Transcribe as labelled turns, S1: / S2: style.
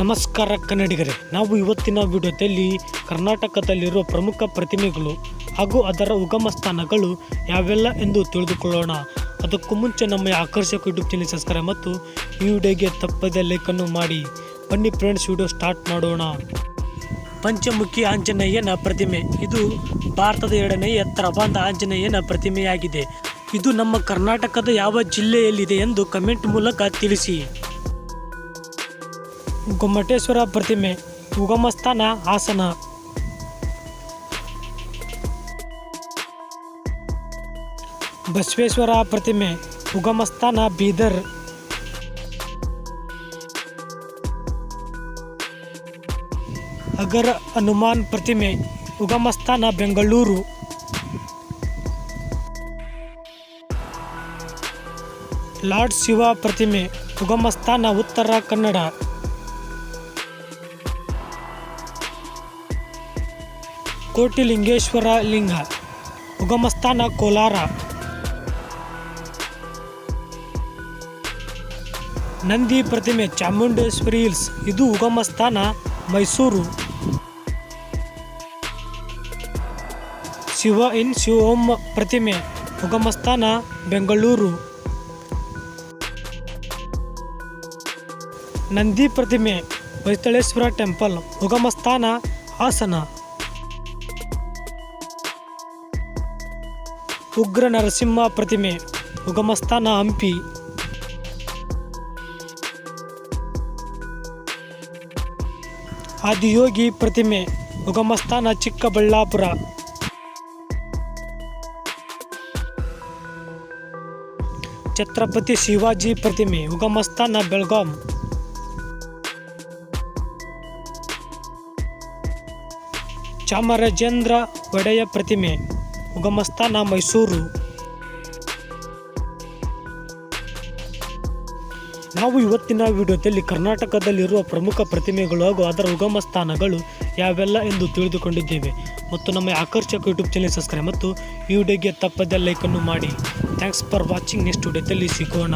S1: ನಮಸ್ಕಾರ ಕನ್ನಡಿಗರೇ. ನಾವು ಇವತ್ತಿನ ವಿಡಿಯೋದಲ್ಲಿ ಕರ್ನಾಟಕದಲ್ಲಿರುವ ಪ್ರಮುಖ ಪ್ರತಿಮೆಗಳು ಹಾಗೂ ಅದರ ಉಗಮ ಸ್ಥಾನಗಳು ಯಾವೆಲ್ಲ ಎಂದು ತಿಳಿದುಕೊಳ್ಳೋಣ. ಅದಕ್ಕೂ ಮುಂಚೆ ನಮ್ಮ ಆಕರ್ಷಕ ಯೂಟ್ಯೂಬ್ ಚಾನಲ್ ಸಬ್ಸ್ಕ್ರೈಬ್ ಮತ್ತು ಈ ವಿಡಿಯೋಗೆ ತಪ್ಪದೆ ಲೈಕನ್ನು ಮಾಡಿ. ಬನ್ನಿ ಫ್ರೆಂಡ್ಸ್ ವಿಡಿಯೋ ಸ್ಟಾರ್ಟ್ ಮಾಡೋಣ. ಪಂಚಮುಖಿ ಆಂಜನೇಯನ ಪ್ರತಿಮೆ. ಇದು ಭಾರತದ ಎರಡನೇ ಎತ್ತರವಾದ ಆಂಜನೇಯನ ಪ್ರತಿಮೆಯಾಗಿದೆ. ಇದು ನಮ್ಮ ಕರ್ನಾಟಕದ ಯಾವ ಜಿಲ್ಲೆಯಲ್ಲಿದೆ ಎಂದು ಕಮೆಂಟ್ ಮೂಲಕ ತಿಳಿಸಿ. ಗೊಮ್ಮಟೇಶ್ವರ ಪ್ರತಿಮೆ, ಉಗಮಸ್ಥಾನ ಹಾಸನ ಬಸವೇಶ್ವರ ಪ್ರತಿಮೆ, ಉಗಮಸ್ಥಾನ ಬೀದರ್. ಅಗರ ಹನುಮಾನ್ ಪ್ರತಿಮೆ, ಉಗಮಸ್ಥಾನ ಬೆಂಗಳೂರು. ಲಾರ್ಡ್ ಶಿವ ಪ್ರತಿಮೆ, ಉಗಮಸ್ಥಾನ ಉತ್ತರ ಕನ್ನಡ. ಕೋಟಿಲಿಂಗೇಶ್ವರ ಲಿಂಗ, ಉಗಮಸ್ಥಾನ ಕೋಲಾರ. ನಂದಿ ಪ್ರತಿಮೆ ಚಾಮುಂಡೇಶ್ವರಿ ಹಿಲ್ಸ್, ಇದು ಉಗಮಸ್ಥಾನ ಮೈಸೂರು. ಶಿವ ಇನ್ ಶಿವಮ್ಮ ಪ್ರತಿಮೆ, ಉಗಮಸ್ಥಾನ ಬೆಂಗಳೂರು. ನಂದಿ ಪ್ರತಿಮೆ ವೈತಳೇಶ್ವರ ಟೆಂಪಲ್, ಉಗಮಸ್ಥಾನ ಹಾಸನ. ಉಗ್ರ ನರಸಿಂಹ ಪ್ರತಿಮೆ, ಉಗಮಸ್ಥಾನ ಹಂಪಿ. ಆದಿಯೋಗಿ ಪ್ರತಿಮೆ, ಉಗಮಸ್ಥಾನ ಚಿಕ್ಕಬಳ್ಳಾಪುರ. ಛತ್ರಪತಿ ಶಿವಾಜಿ ಪ್ರತಿಮೆ, ಉಗಮಸ್ಥಾನ ಬೆಳಗಾಂ. ಚಾಮರಾಜೇಂದ್ರ ಒಡೆಯ ಪ್ರತಿಮೆ ಉಗಮಸ್ಥಾನ ಮೈಸೂರು ನಾವು ಇವತ್ತಿನ ವಿಡಿಯೋದಲ್ಲಿ ಕರ್ನಾಟಕದಲ್ಲಿರುವ ಪ್ರಮುಖ ಪ್ರತಿಮೆಗಳು ಹಾಗೂ ಅದರ ಉಗಮ ಸ್ಥಾನಗಳು ಯಾವೆಲ್ಲ ಎಂದು ತಿಳಿದುಕೊಂಡಿದ್ದೇವೆ. ಮತ್ತು ನಮ್ಮ ಆಕರ್ಷಕ ಯೂಟ್ಯೂಬ್ ಚಾನಲ್ ಸಬ್ಸ್ಕ್ರೈಬ್ ಮತ್ತು ಈ ವಿಡಿಯೋಗೆ ತಪ್ಪದೆ ಲೈಕನ್ನು ಮಾಡಿ. Thanks for watching. ನೆಕ್ಸ್ಟ್ ವಿಡಿಯೋದಲ್ಲಿ ಸಿಗೋಣ.